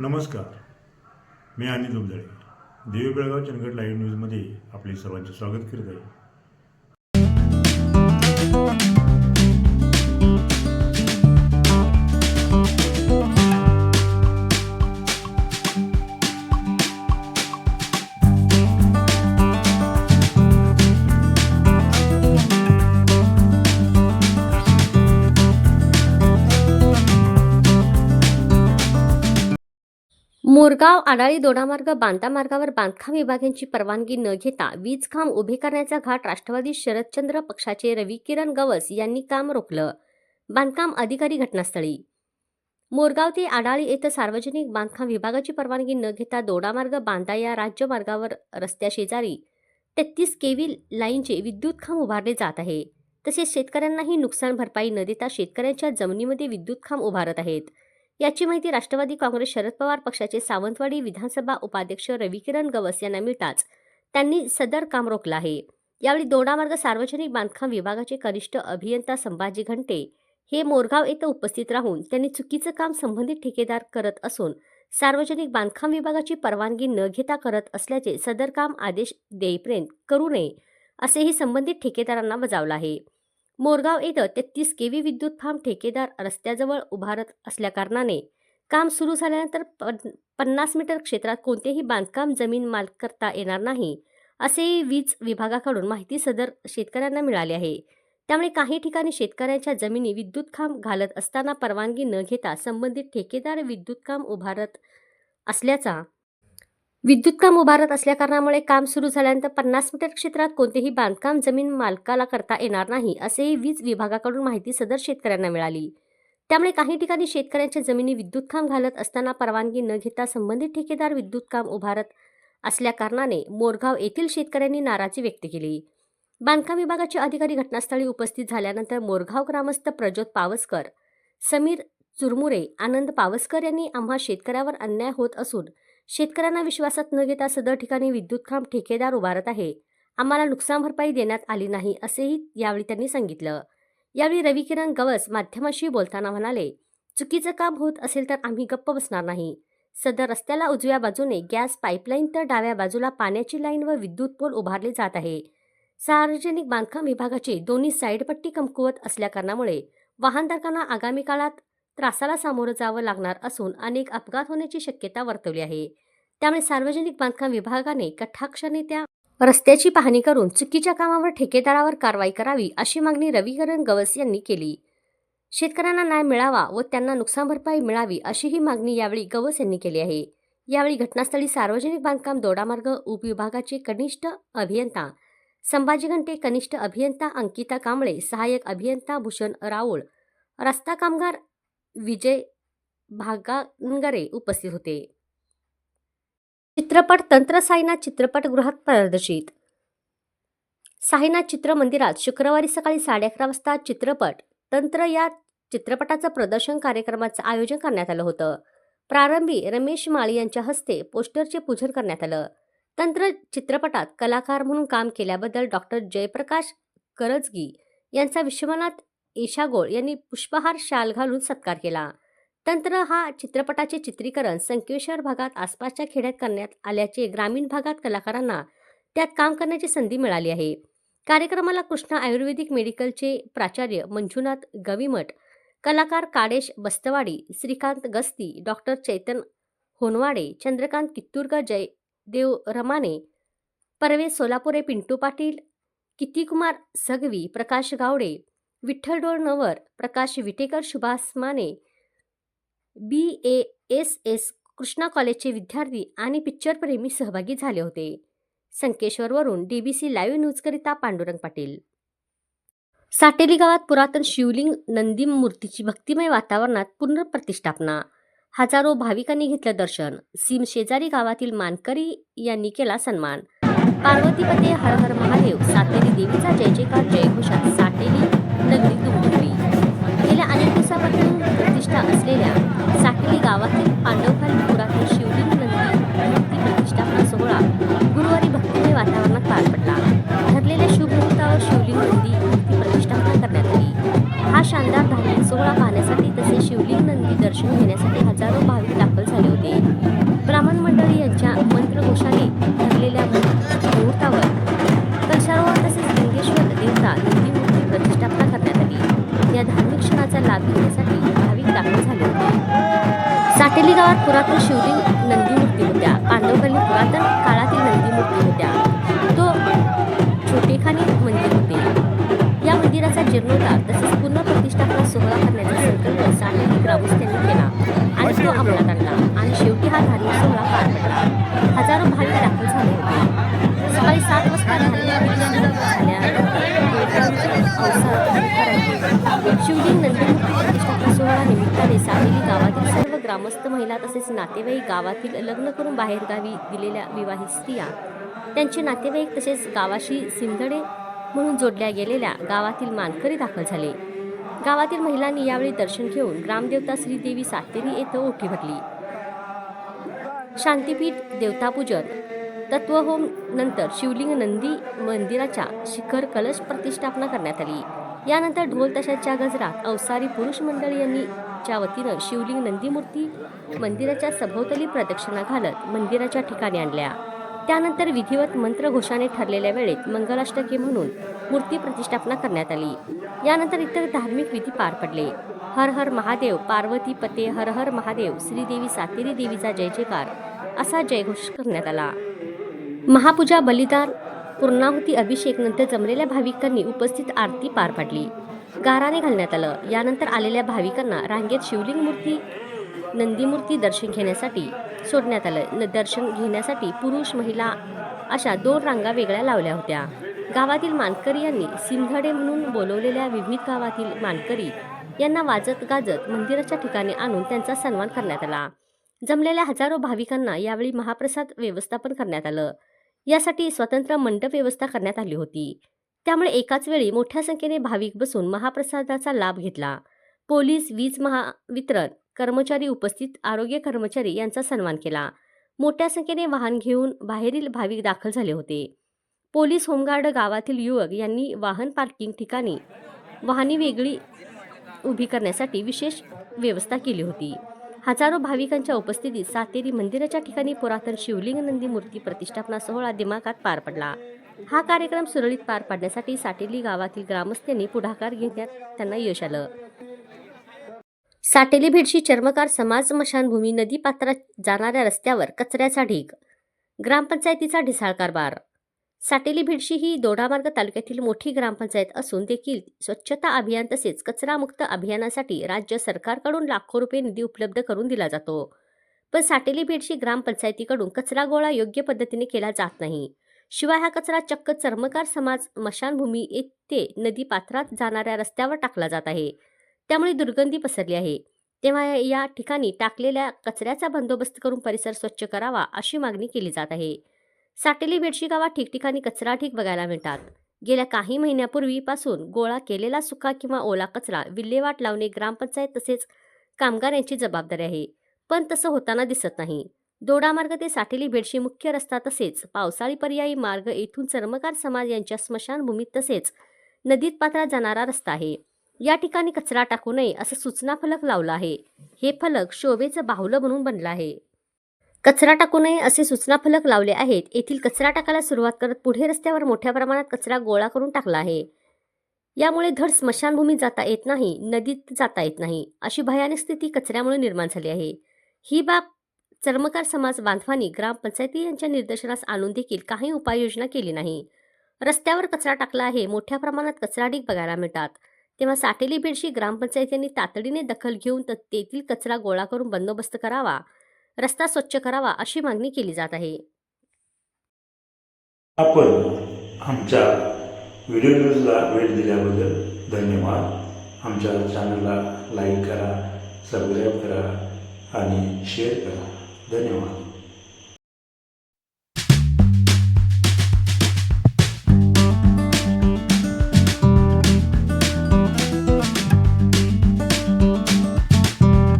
नमस्कार. मी अनिल दुबदळे देवी बेळगाव चंदगड लाईव्ह न्यूजमध्ये आपले सर्वांचे स्वागत करत आहे मोरगाव आडाळी दोडामार्ग बांधा मार्गावर बांधकाम विभागांची परवानगी न घेता वीज खांब उभे करण्याचा घाट राष्ट्रवादी शरदचंद्र पक्षाचे रवी किरण गवस यांनी काम रोखलं. बांधकाम अधिकारी घटनास्थळी. मोरगाव ते आडाळी येथे सार्वजनिक बांधकाम विभागाची परवानगी न घेता दोडामार्ग बांधा या राज्यमार्गावर रस्त्याशेजारी तेहतीस केव्ही लाईनचे विद्युत खांब उभारले जात आहे. तसेच शेतकऱ्यांनाही नुकसान भरपाई न देता शेतकऱ्यांच्या जमिनीमध्ये विद्युत खांब उभारत आहेत. याची माहिती राष्ट्रवादी काँग्रेस शरद पवार पक्षाचे सावंतवाडी विधानसभा उपाध्यक्ष रविकिरण गवस यांना मिळताच त्यांनी सदर काम रोखलं आहे. यावेळी दोडामार्ग सार्वजनिक बांधकाम विभागाचे कनिष्ठ अभियंता संभाजी घंटे हे मोरगाव येथे उपस्थित राहून त्यांनी चुकीचं काम संबंधित ठेकेदार करत असून सार्वजनिक बांधकाम विभागाची परवानगी न घेता करत असल्याचे सदर काम आदेश देईपर्यंत करू नये असेही संबंधित ठेकेदारांना बजावलं आहे. मोरगाव येथे तेहतीस के व्ही विद्युत फार्म ठेकेदार रस्त्याजवळ उभारत असल्याकारणाने काम सुरू झाल्यानंतर पन पन्नास मीटर क्षेत्रात कोणतेही बांधकाम जमीन मालक करता येणार नाही असेही वीज विभागाकडून माहिती सदर शेतकऱ्यांना मिळाली आहे. त्यामुळे काही ठिकाणी शेतकऱ्यांच्या जमिनी विद्युत खांब घालत असताना परवानगी न घेता संबंधित ठेकेदार विद्युत काम उभारत असल्याचा विद्युत काम उभारत असल्याकारणामुळे काम सुरू झाल्यानंतर पन्नास मीटर क्षेत्रात कोणतेही बांधकाम जमीन मालकाला करता येणार नाही असेही वीज विभागाकडून माहिती सदर शेतकऱ्यांना मिळाली. त्यामुळे काही ठिकाणी शेतकऱ्यांच्या जमिनी विद्युत काम घालत असताना परवानगी न घेता संबंधित ठेकेदार विद्युत काम उभारत असल्याकारणाने मोरगाव येथील शेतकऱ्यांनी नाराजी व्यक्त केली. बांधकाम विभागाचे अधिकारी घटनास्थळी उपस्थित झाल्यानंतर मोरगाव ग्रामस्थ प्रज्योत पावसकर समीर चुरमुरे आनंद पावसकर यांनी आम्हा शेतकऱ्यावर अन्याय होत असून शेतकऱ्यांना विश्वासात न घेता सदर ठिकाणी विद्युत खांब ठेकेदार उभारत आहे. आम्हाला नुकसान भरपाई देण्यात आली नाही असेही यावेळी त्यांनी सांगितलं. यावेळी रविकिरण गवस माध्यमाशी बोलताना म्हणाले चुकीचं काम होत असेल तर आम्ही गप्प बसणार नाही. सदर रस्त्याला उजव्या बाजूने गॅस पाईपलाईन तर डाव्या बाजूला पाण्याची लाईन व विद्युत पोल उभारले जात आहे. सार्वजनिक बांधकाम विभागाची दोन्ही साईडपट्टी कमकुवत असल्याकारणामुळे वाहनधारकांना आगामी काळात त्रासाला सामोरं जावं लागणार असून अनेक अपघात होण्याची शक्यता वर्तवली आहे. त्यामुळे सार्वजनिक बांधकाम विभागाने कठाक्षाने त्या रस्त्याची पाहणी करून चुकीच्या कामावर ठेकेदारावर कारवाई करावी अशी मागणी रविकरण गवस यांनी केली. शेतकऱ्यांना न्याय मिळावा व त्यांना नुकसान भरपाई मिळावी अशीही मागणी यावेळी गवस यांनी केली आहे. यावेळी घटनास्थळी सार्वजनिक बांधकाम दोडामार्ग उपविभागाचे कनिष्ठ अभियंता संभाजी घंटे कनिष्ठ अभियंता अंकिता कांबळे सहाय्यक अभियंता भूषण राऊळ रस्ता कामगार विजय भागांगरे उपस्थित होते. चित्रपट तंत्र साईनाथ चित्रपटगृहात प्रदर्शित. साईनाथ चित्रमंदिरात शुक्रवारी सकाळी साडे अकरा वाजता चित्रपट तंत्र या चित्रपटाचं प्रदर्शन कार्यक्रमाचं आयोजन करण्यात आलं होतं. प्रारंभी रमेश माळी यांच्या हस्ते पोस्टरचे पूजन करण्यात आलं. तंत्र चित्रपटात कलाकार म्हणून काम केल्याबद्दल डॉक्टर जयप्रकाश करजगी यांचा विश्वनाथ ईशागोळ यांनी पुष्पहार शाल घालून सत्कार केला. तंत्र हा चित्रपटाचे चित्रीकरण संकेश्वर भागात आसपासच्या खेड्यात करण्यात आल्याचे ग्रामीण भागात कलाकारांना त्यात काम करण्याची संधी मिळाली आहे. कार्यक्रमाला कृष्णा आयुर्वेदिक मेडिकलचे प्राचार्य मंजुनाथ गविमठ कलाकार काडेश Bastawadi Shrikant Gasti doctor Chaitan Honwade Chandrakant Kitturkar Jaydev Ramane Parvesh Solapure Pintu Patil Kitikumar Sagvi Prakash Gawade Vitthaldol Nawar Prakash Vitekar Subhash Mane B A S S Krishna कॉलेजचे विद्यार्थी आणि पिक्चरप्रेमी सहभागी झाले होते. संकेश्वरवरून डी बी सी लाईव्ह न्यूजकरिता पांडुरंग पाटील. साटेली गावात पुरातन शिवलिंग नंदी मूर्तीची भक्तिमय वातावरणात पुनर्प्रतिष्ठापना हजारो भाविकांनी घेतलं दर्शन. सीम शेजारी गावातील मानकरी यांनी केला सन्मान. पार्वतीपते हर हर महादेव सातेरी देवीचा जय जयकार जयघोषात साटेली नगरी दुमदुमली गेल्या अनेक दिवसापासून प्रतिष्ठा असलेल्या साखळी गावातील पांडवखाली पुरातील शिवलिंग नंदी मूर्ती प्रतिष्ठापना सोहळा गुरुवारी भक्तिमय वातावरणात पार पडला. ठरलेल्या शुभमुहूर्तावर शिवलिंग नंदी मूर्ती प्रतिष्ठापना करण्यात आली. हा शानदार धार्मिक सोहळा पाहण्यासाठी तसेच शिवलिंग नंदी दर्शन घेण्यासाठी हजारो भाविक लाभ घेण्यासाठी भाविक दाखल झाले. साटेली गावात पुरातन शिवली नंदी मूर्ती होत्या. पांडवकालीन पुरातन काळातील नंदीमूर्ती होत्या. तो छोटेखानी मंदिर होते. या मंदिराचा जीर्णोद्धार तसेच पूर्ण प्रतिष्ठापना सोहळा करण्याचा संकल्प साटेली ग्रामस्थांनी केला आणि तो अंमलात आणला आणि शेवटी हा धार्मिक सोहळा पार पडला. हजारो भाविक दाखल झाले होते. सकाळी सात वाजता झाल्या. शिवलिंग ग्रामस्थ महिला तसेच नातेवाईक गावातील लग्न करून बाहेरगावी दिलेल्या विवाहित स्त्रिया त्यांचे नातेवाईक तसेच गावाशी सिंधडे म्हणून जोडल्या गेलेल्या गावातील मानकरी दाखल झाले. गावातील महिलांनी यावेळी दर्शन घेऊन ग्रामदेवता श्रीदेवी सातेरी येथे ओठी भरली. शांतीपीठ देवतापूजन तत्वहोम नंतर शिवलिंग नंदी मंदिराच्या शिखर कलश प्रतिष्ठापना करण्यात आली. यानंतर ढोल तशाच्या गजरात अवसारी पुरुष मंडळी यांनी च्या वतीनं शिवलिंग नंदीमूर्ती मंदिराच्या सभोवतली प्रदक्षिणा घालत मंदिराच्या ठिकाणी आणल्या. त्यानंतर विधिवत मंत्रघोषाने ठरलेल्या वेळेत मंगलाष्टके म्हणून मूर्ती प्रतिष्ठापना करण्यात आली. यानंतर इतर धार्मिक विधी पार पडले. हर हर महादेव पार्वती पते हर हर महादेव श्रीदेवी सातेरी देवीचा जय जयकार असा जयघोष करण्यात आला. महापूजा बलिदान पूर्णाहुती अभिषेक नंतर जमलेल्या भाविकांनी उपस्थित आरती पार पाडली. गाराने घालण्यात आलं. यानंतर आलेल्या भाविकांना रांगेत शिवलिंग मूर्ती नंदीमूर्ती दर्शन घेण्यासाठी सोडण्यात आलं. न दर्शन घेण्यासाठी पुरुष महिला अशा दोन रांगा वेगळ्या लावल्या होत्या. गावातील मानकरी यांनी सिंधडे म्हणून बोलवलेल्या विविध गावातील मानकरी यांना वाजत गाजत मंदिराच्या ठिकाणी आणून त्यांचा सन्मान करण्यात आला. जमलेल्या हजारो भाविकांना यावेळी महाप्रसाद व्यवस्थापन करण्यात आलं. यासाठी स्वतंत्र मंडप व्यवस्था करण्यात आली होती. त्यामुळे एकाच वेळी मोठ्या संख्येने भाविक बसून महाप्रसादाचा लाभ घेतला. पोलीस वीज महावितरण कर्मचारी उपस्थित आरोग्य कर्मचारी यांचा सन्मान केला. मोठ्या संख्येने वाहन घेऊन बाहेरील भाविक दाखल झाले होते. पोलीस होमगार्ड गावातील युवक यांनी वाहन पार्किंग ठिकाणी वाहने वेगळी उभी करण्यासाठी विशेष व्यवस्था केली होती. हजारो भाविकांच्या उपस्थितीत सातेरी मंदिराच्या ठिकाणी पुरातन शिवलिंग नंदी मूर्ती प्रतिष्ठापना सोहळा दिमागात पार पडला. हा कार्यक्रम सुरळीत पार पाडण्यासाठी साटेली गावातील ग्रामस्थांनी पुढाकार घेण्यात त्यांना यश आलं. साटेली भेडशी चर्मकार समाज स्मशानभूमी नदी पात्रात जाणाऱ्या रस्त्यावर कचऱ्याचा ढीग ग्रामपंचायतीचा ढिसाळ कारभार साटेली भिडशी ही दोडामार्ग तालुक्यातील मोठी ग्रामपंचायत असून देखील स्वच्छता अभियान तसेच कचरामुक्त अभियानासाठी राज्य सरकारकडून लाखो रुपये निधी उपलब्ध करून दिला जातो. पण साटेली भेडशी ग्रामपंचायतीकडून कचरा गोळा योग्य पद्धतीने केला जात नाही. शिवाय हा कचरा चक्क चर्मकार समाज मशानभूमी येथे नदी पात्रात जाणाऱ्या रस्त्यावर टाकला जात आहे. त्यामुळे दुर्गंधी पसरली आहे. तेव्हा या ठिकाणी टाकलेल्या कचऱ्याचा बंदोबस्त करून परिसर स्वच्छ करावा अशी मागणी केली जात आहे. साटेली बेडशी गावात ठिकठिकाणी कचरा ठीक बघायला मिळतात. गेल्या काही महिन्यापूर्वीपासून गोळा केलेला सुका किंवा ओला कचरा विल्हेवाट लावणे ग्रामपंचायत तसेच कामगार यांची जबाबदारी आहे. पण तसं होताना दिसत नाही. दोडामार्ग ते साठेली बेडशी मुख्य रस्ता तसेच पावसाळी पर्यायी मार्ग येथून चर्मकार समाज यांच्या स्मशानभूमीत तसेच नदीत पात्रात जाणारा रस्ता आहे. या ठिकाणी कचरा टाकू नये असं सूचना फलक लावला आहे. हे फलक शोभेचं बाहुलं म्हणून बनलं आहे. कचरा टाकू नये असे सूचना फलक लावले आहेत. येथील कचरा टाकायला सुरुवात करत पुढे रस्त्यावर मोठ्या प्रमाणात कचरा गोळा करून टाकला आहे. यामुळे धड स्मशानभूमीत जाता येत नाही नदीत जाता येत नाही अशी भयानक स्थिती कचऱ्यामुळे निर्माण झाली आहे. ही बाब चर्मकार समाज बांधवांनी ग्रामपंचायती यांच्या निर्देशनास आणून देखील काही उपाययोजना केली नाही. रस्त्यावर कचरा टाकला आहे मोठ्या प्रमाणात कचरा ढीक बघायला मिळतात. तेव्हा साटेली बेडशी ग्रामपंचायतींनी तातडीने दखल घेऊन तेथील कचरा गोळा करून बंदोबस्त करावा. रस्ता स्वच्छ करावा अशी मागणी केली जात आहे. आपण आमच्या व्हिडिओ न्यूजला भेट दिल्याबद्दल धन्यवाद. आमच्या चॅनलला लाईक करा सबस्क्राईब करा आणि शेअर करा. धन्यवाद.